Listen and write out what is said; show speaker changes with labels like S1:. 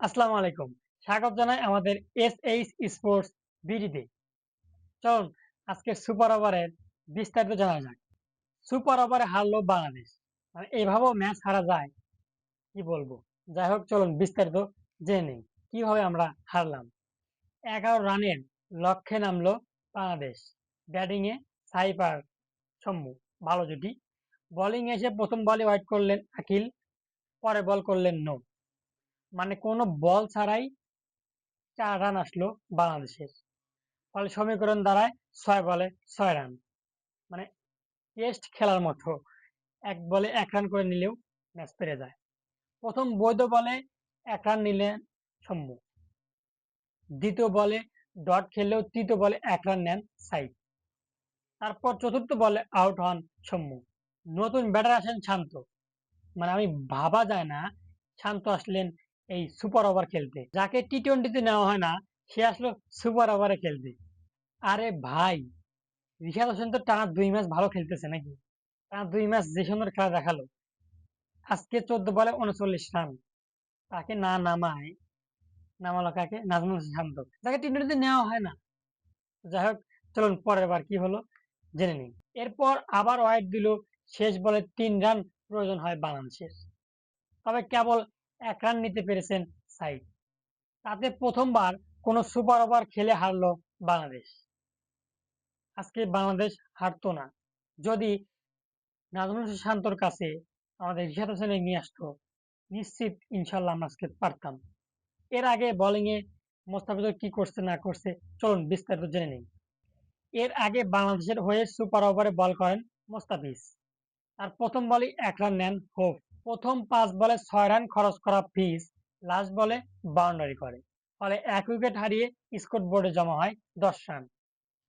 S1: আসসালামু আলাইকুম। স্বাগত জানাই আমাদের এস এইচ স্পোর্টস বিডিতে চলুন, আজকে সুপার ওভারের বিস্তারিত জানা যাক। সুপার ওভারে হারলো বাংলাদেশ। মানে এইভাবেও ম্যাচ হারা যায়, কি বলব? যাই হোক, চলুন বিস্তারিত জেনে নিই। কীভাবে আমরা হারলাম? এগারো রানের লক্ষ্যে নামলো বাংলাদেশ। ব্যাটিংয়ে সাইপার সম্মু ভালো জুটি। বোলিং এসে প্রথম বলে ওয়াইট করলেন আকিল, পরে বল করলেন নো মানে কোনো বল ছাড়াই চার রান আসলো বাংলাদেশের। ফলে সমীকরণ দাঁড়ায় ছয় বলে ছয় রান মানে টেস্ট খেলার মতো। এক বলে এক রান করে নিলেও ম্যাচ পেরে যায়। প্রথম বৈধ বলে এক রান নিলেন সম্মু দ্বিতীয় বলে ডট খেললেও তৃতীয় বলে এক রান নেন সাইড তারপর চতুর্থ বলে আউট হন সম্মু নতুন ব্যাটার আসেন শান্ত। মানে আমি ভাবা যায় না, শান্ত আসলেন এই সুপার ওভার খেলতে। যাকে টি টোয়েন্টিতে নেওয়া হয় না, সে আসলো সুপার ওভারে খেলতে। আরে ভাই, রিশাদ হোসেন তো টানা দুই ম্যাচ ভালো খেলতেছে নাকি? টানা দুই ম্যাচ যে সুন্দর খেলা দেখাল। আজকে চোদ্দ বলে উনচল্লিশ রান। তাকে না নামায়, নামালো কাকে? নাজমুল শান্ত। যাকে টি টোয়েন্টিতে নেওয়া হয় না। যাই হোক, চলুন পরের বার কি হলো জেনে নিন এরপর আবার ওয়াইড দিল, শেষ বলে তিন রান প্রয়োজন হয় বাংলাদেশের। তবে কেবল এক রান নিতে পেরেছেন সাইড তাতে প্রথমবার কোনো সুপার ওভার খেলে হারলো বাংলাদেশ। আজকে বাংলাদেশ হারতো না। যদি নাজমুল শান্তর কাছে আমাদের রিশাদ হোসেন নিয়ে আসতো, নিশ্চিত ইনশাল্লাহ আমরা আজকে পারতাম। এর আগে বোলিং এ মোস্তাফিজুর কি করছে, না করছে, চলুন বিস্তারিত জেনে নিন এর আগে বাংলাদেশের হয়ে সুপার ওভারে বল করেন মোস্তাফিজ। আর প্রথম বলই এক রান নেন হোপ প্রথম পাঁচ বলে ছয় রান খরচ করা ফিস লাস্ট বলে বাউন্ডারি করে। ফলে এক উইকেট হারিয়ে স্কোর বোর্ডে জমা হয় দশ রান।